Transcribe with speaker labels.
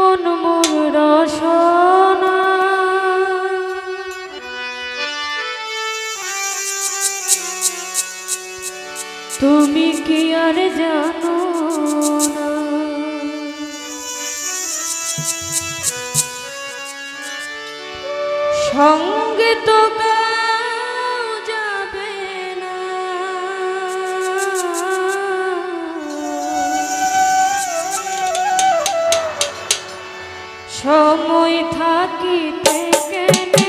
Speaker 1: মন মোর রসনা। তুমি কি আর জানো সঙ্গে তো Thank you.